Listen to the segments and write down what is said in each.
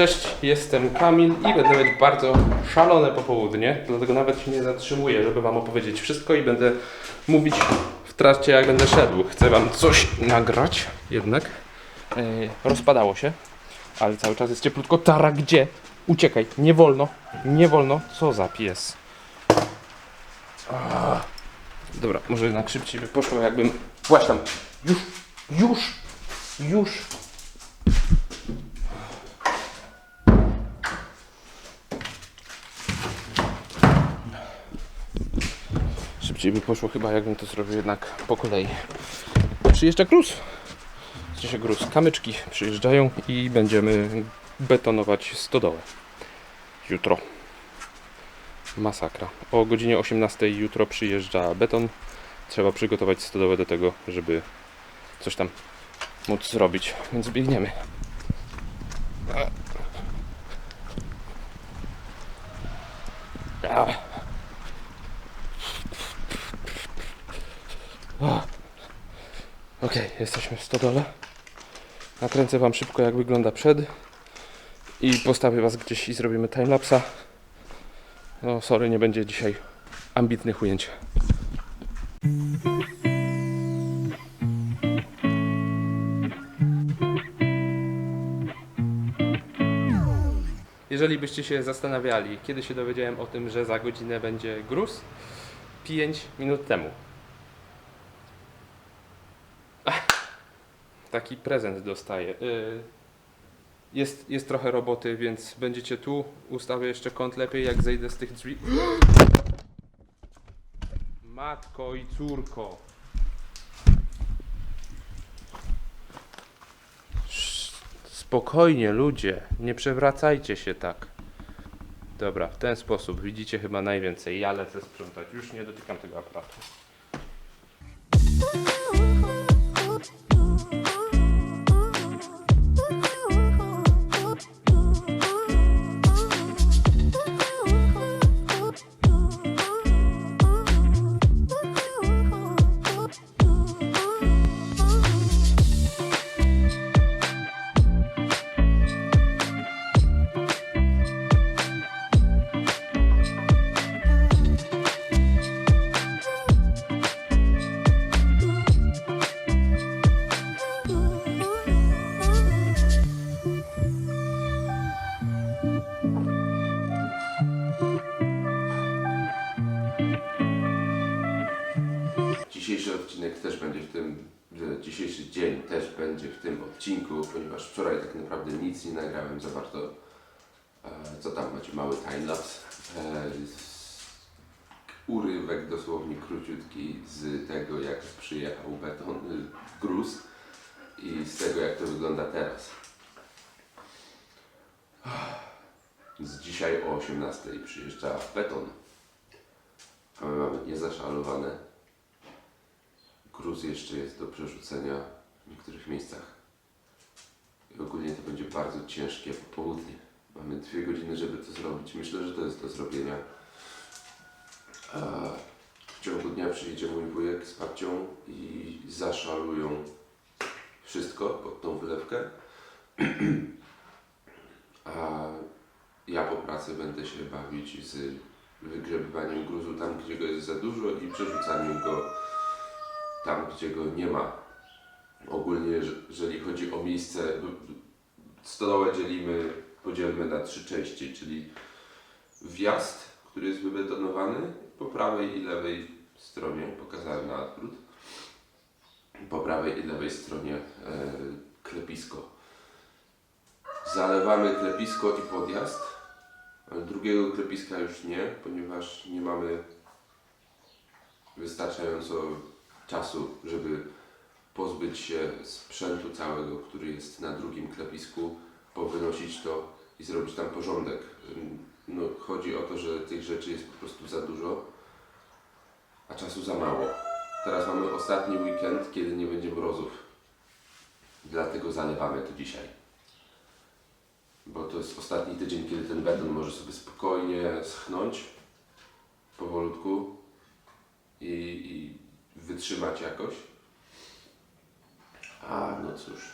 Cześć, jestem Kamil i będę mieć bardzo szalone popołudnie, dlatego nawet się nie zatrzymuję, żeby Wam opowiedzieć wszystko i będę mówić w trakcie jak będę szedł. Chcę Wam coś nagrać, jednak e, rozpadało się, ale cały czas jest cieplutko. Tara, gdzie? Uciekaj, nie wolno, nie wolno. Co za pies. Dobra, może jednak szybciej by poszło, jakbym... Właśnie tam, już, już, już. Szybciej by poszło chyba, jakbym to zrobił jednak po kolei. Przyjeżdża gruz. Sensie gruz. Kamyczki przyjeżdżają i będziemy betonować stodołę. Jutro. Masakra. O godzinie 18 jutro przyjeżdża beton. Trzeba przygotować stodołę do tego, żeby coś tam móc zrobić. Więc biegniemy. Okej, jesteśmy w stodole. Nakręcę Wam szybko, jak wygląda przed. I postawię Was gdzieś i zrobimy timelapsa. No, sorry, nie będzie dzisiaj ambitnych ujęć. Jeżeli byście się zastanawiali, kiedy się dowiedziałem o tym, że za godzinę będzie gruz, 5 minut temu. Taki prezent dostaję. Y, Jest, jest trochę roboty, więc będziecie tu. Ustawię jeszcze kąt lepiej, jak zejdę z tych drzwi. Matko i córko. Spokojnie, ludzie. Nie przewracajcie się tak. Dobra, w ten sposób widzicie chyba najwięcej. Ja lecę sprzątać. Już nie dotykam tego aparatu. Ponieważ wczoraj tak naprawdę nic nie nagrałem za bardzo. E, co tam macie? Mały timelapse. E, urywek dosłownie króciutki z tego jak przyjechał beton, y, gruz i z tego jak to wygląda teraz. Z dzisiaj o 18 przyjeżdża beton. A my mamy niezaszalowane Gruz jeszcze jest do przerzucenia w niektórych miejscach. I ogólnie to będzie bardzo ciężkie popołudnie. Mamy dwie godziny, żeby to zrobić. Myślę, że to jest do zrobienia. A w ciągu dnia przyjedzie mój wujek z babcią i zaszalują wszystko pod tą wylewkę. A ja po pracy będę się bawić z wygrzebywaniem gruzu tam, gdzie go jest za dużo i przerzucaniem go tam, gdzie go nie ma. Ogólnie, jeż- jeżeli chodzi o miejsce, stodołę dzielimy, podzielmy na trzy części, czyli wjazd, który jest wybetonowany po prawej i lewej stronie, pokazałem na odwrót, po prawej i lewej stronie e, klepisko. Zalewamy klepisko i podjazd, drugiego klepiska już nie, ponieważ nie mamy wystarczająco czasu, żeby pozbyć się sprzętu całego, który jest na drugim klepisku, powynosić to i zrobić tam porządek. No, chodzi o to, że tych rzeczy jest po prostu za dużo, a czasu za mało. Teraz mamy ostatni weekend, kiedy nie będzie mrozów. Dlatego zalewamy to dzisiaj. Bo to jest ostatni tydzień, kiedy ten beton może sobie spokojnie schnąć powolutku i, i wytrzymać jakoś. Cóż,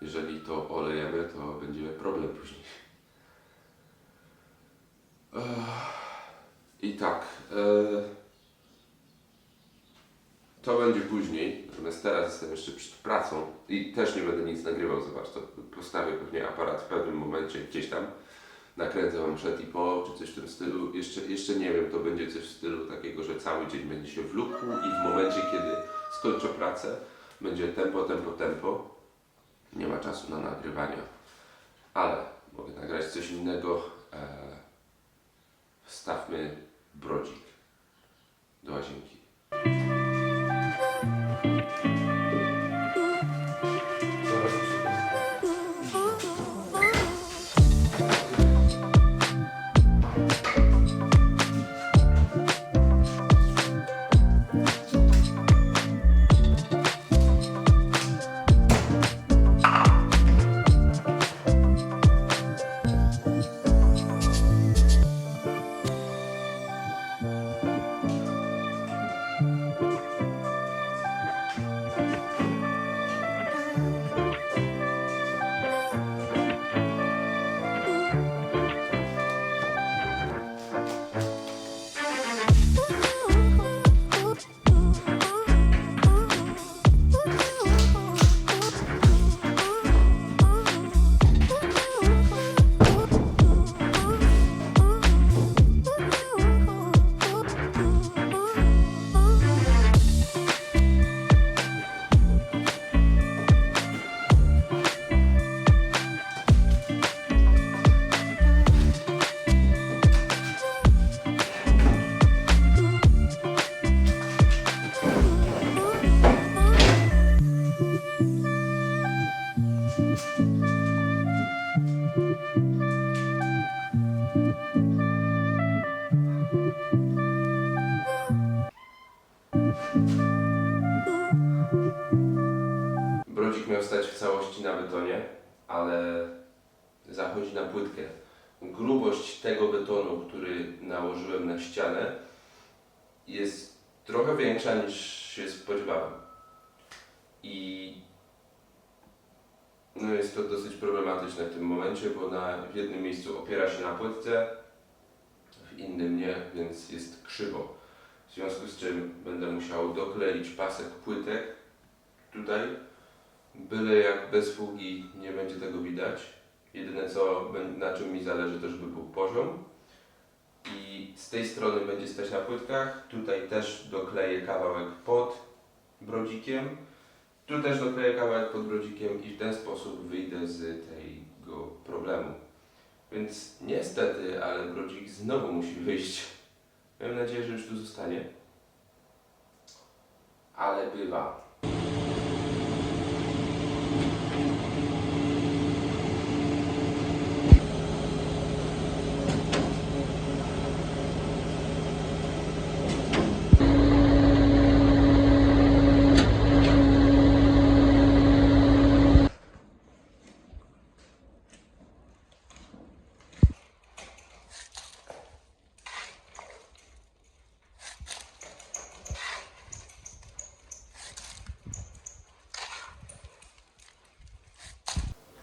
jeżeli to olejemy, to będzie problem później. I tak. E, to będzie później, natomiast teraz jestem jeszcze przed pracą i też nie będę nic nagrywał, zobacz, to postawię pewnie aparat w pewnym momencie gdzieś tam, nakręcę wam przed i po, czy coś w tym stylu, jeszcze, jeszcze nie wiem, to będzie coś w stylu takiego, że cały dzień będzie się wlókł i w momencie, kiedy skończę pracę, będzie tempo, tempo, tempo, nie ma czasu na nagrywania, ale mogę nagrać coś innego, e, wstawmy brodzik do łazienki. Ale zachodzi na płytkę. Grubość tego betonu, który nałożyłem na ścianę, jest trochę większa niż się spodziewałem. I no jest to dosyć problematyczne w tym momencie, bo na, w jednym miejscu opiera się na płytce, w innym nie, więc jest krzywo. W związku z czym będę musiał dokleić pasek płytek tutaj, byle jak bez fugi nie będzie tego widać. Jedyne co, na czym mi zależy to, żeby był poziom. I z tej strony będzie stać na płytkach, tutaj też dokleję kawałek pod brodzikiem, tu też dokleję kawałek pod brodzikiem i w ten sposób wyjdę z tego problemu. Więc niestety, ale brodzik znowu musi wyjść. Mam nadzieję, że już tu zostanie. Ale bywa.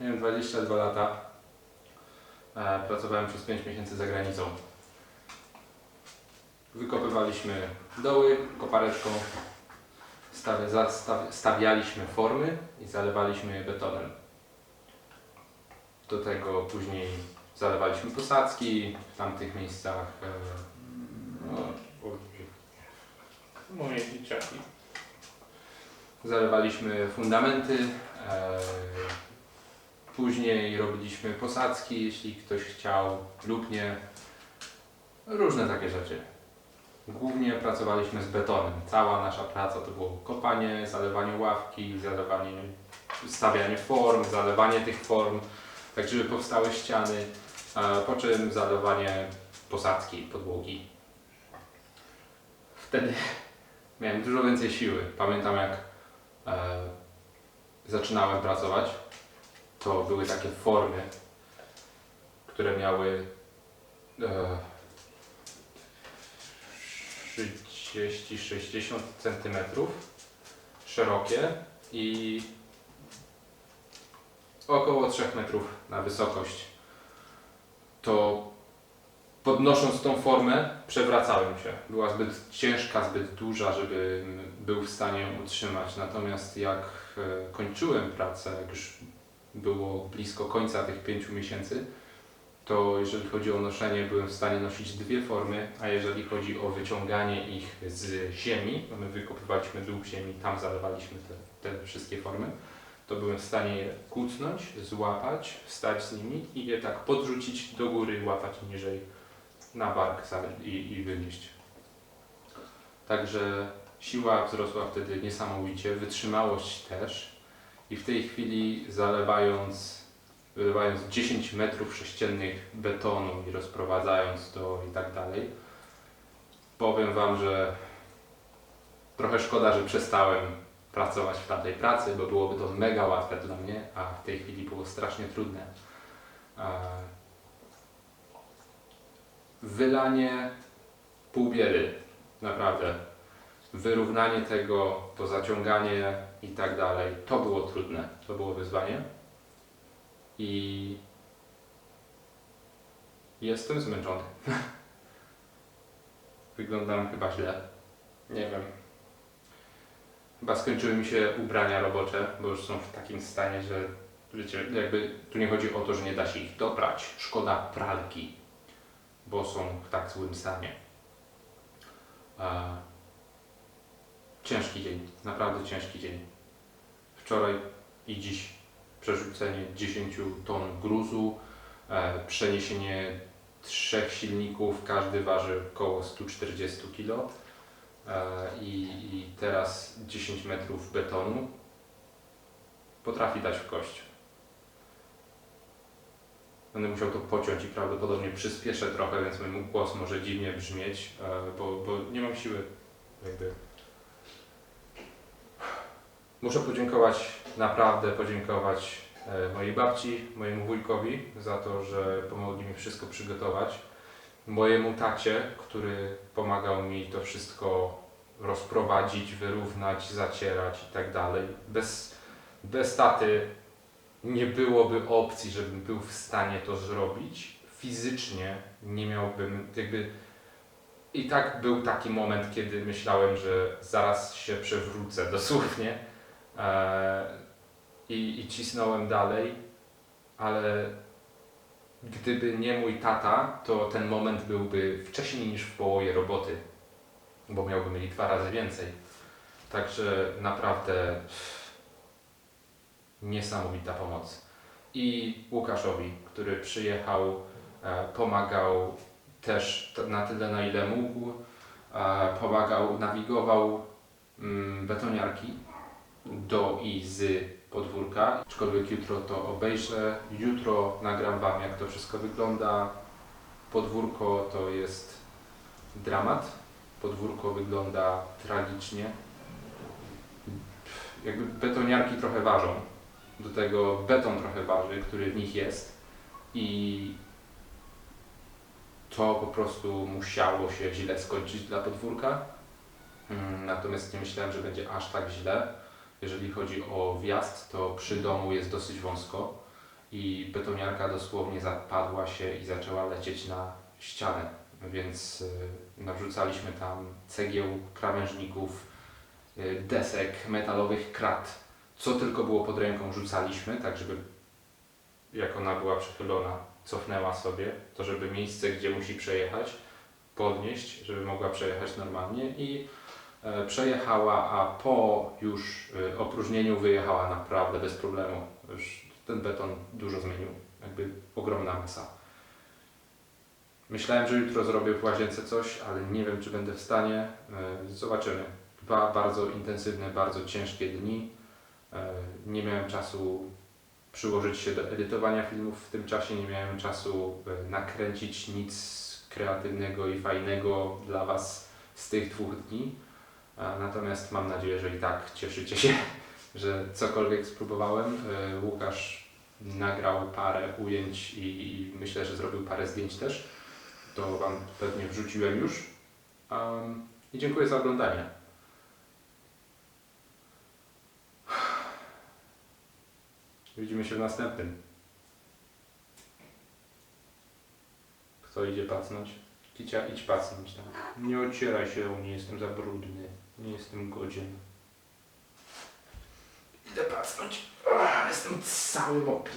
Miałem 22 lata. E, Pracowałem przez 5 miesięcy za granicą. Wykopywaliśmy doły kopareczką, stawialiśmy formy i zalewaliśmy je betonem. Do tego później zalewaliśmy posadzki w tamtych miejscach. E, no, moje dzieciaki. Zalewaliśmy fundamenty. E, Później robiliśmy posadzki, jeśli ktoś chciał lub nie. Różne takie rzeczy. Głównie pracowaliśmy z betonem. Cała nasza praca to było kopanie, zalewanie ławki, zalewanie, stawianie form, zalewanie tych form, tak żeby powstały ściany, po czym zalewanie posadzki, podłogi. Wtedy miałem dużo więcej siły. Pamiętam jak e, zaczynałem pracować to były takie formy, które miały e, 30-60 cm szerokie i około 3 metrów na wysokość. To podnosząc tą formę, przewracałem się. Była zbyt ciężka, zbyt duża, żeby był w stanie ją utrzymać. Natomiast jak e, kończyłem pracę, jak już było blisko końca tych pięciu miesięcy, to jeżeli chodzi o noszenie, byłem w stanie nosić dwie formy, a jeżeli chodzi o wyciąganie ich z ziemi, my wykopywaliśmy dół ziemi, tam zalewaliśmy te, te wszystkie formy, to byłem w stanie je kucnąć, złapać, wstać z nimi i je tak podrzucić do góry, łapać niżej na bark i, i wynieść. Także siła wzrosła wtedy niesamowicie, wytrzymałość też i w tej chwili zalewając, wylewając 10 metrów sześciennych betonu i rozprowadzając to i tak dalej, powiem Wam, że trochę szkoda, że przestałem pracować w tamtej pracy, bo byłoby to mega łatwe dla mnie, a w tej chwili było strasznie trudne. E, Wylanie pół naprawdę. Wyrównanie tego, to zaciąganie i tak dalej, to było trudne, to było wyzwanie. I jestem zmęczony. Wyglądam chyba źle. Nie wiem. Chyba skończyły mi się ubrania robocze, bo już są w takim stanie, że wiecie, jakby tu nie chodzi o to, że nie da się ich dobrać. Szkoda pralki, bo są w tak złym stanie. Ciężki dzień, naprawdę ciężki dzień. Wczoraj i dziś przerzucenie 10 ton gruzu, e, przeniesienie trzech silników, każdy waży około 140 kg e, i, teraz 10 metrów betonu potrafi dać w kość. Będę musiał to pociąć i prawdopodobnie przyspieszę trochę, więc mój głos może dziwnie brzmieć, e, bo, bo nie mam siły jakby. Muszę podziękować, naprawdę podziękować e, mojej babci, mojemu wujkowi za to, że pomogli mi wszystko przygotować. Mojemu tacie, który pomagał mi to wszystko rozprowadzić, wyrównać, zacierać i tak dalej. Bez, bez taty nie byłoby opcji, żebym był w stanie to zrobić. Fizycznie nie miałbym, jakby. I tak był taki moment, kiedy myślałem, że zaraz się przewrócę dosłownie. E, i, I cisnąłem dalej, ale gdyby nie mój tata, to ten moment byłby wcześniej niż w połowie roboty, bo miałbym mieli dwa razy więcej. Także naprawdę niesamowita pomoc. I Łukaszowi, który przyjechał, e, pomagał też na tyle, na ile mógł, e, pomagał, nawigował mm, betoniarki do i z podwórka. Aczkolwiek jutro to obejrzę. Jutro nagram Wam, jak to wszystko wygląda. Podwórko to jest dramat. Podwórko wygląda tragicznie. Jakby betoniarki trochę ważą. Do tego beton trochę waży, który w nich jest. I to po prostu musiało się źle skończyć dla podwórka. Mm, Natomiast nie myślałem, że będzie aż tak źle. Jeżeli chodzi o wjazd, to przy domu jest dosyć wąsko i betoniarka dosłownie zapadła się i zaczęła lecieć na ścianę, więc y, nawrzucaliśmy tam cegieł, krawężników, y, desek, metalowych krat. Co tylko było pod ręką rzucaliśmy, tak żeby jak ona była przechylona, cofnęła sobie, to żeby miejsce, gdzie musi przejechać, podnieść, żeby mogła przejechać normalnie i e, przejechała, a po już e, opróżnieniu wyjechała naprawdę bez problemu. Już ten beton dużo zmienił, jakby ogromna masa. Myślałem, że jutro zrobię w łazience coś, ale nie wiem, czy będę w stanie. E, Zobaczymy. Dwa bardzo intensywne, bardzo ciężkie dni. E, Nie miałem czasu przyłożyć się do edytowania filmów w tym czasie, nie miałem czasu e, nakręcić nic kreatywnego i fajnego dla Was z tych dwóch dni. Natomiast mam nadzieję, że i tak cieszycie się, że cokolwiek spróbowałem. E, Łukasz nagrał parę ujęć i, myślę, że zrobił parę zdjęć też. To Wam pewnie wrzuciłem już. I dziękuję za oglądanie. Widzimy się w następnym. Kto idzie pacnąć? Kicia, idź pacnąć tam. Nie ocieraj się, nie jestem za brudny. Nie jestem godzien. Idę pacnąć. Jestem cały mokry.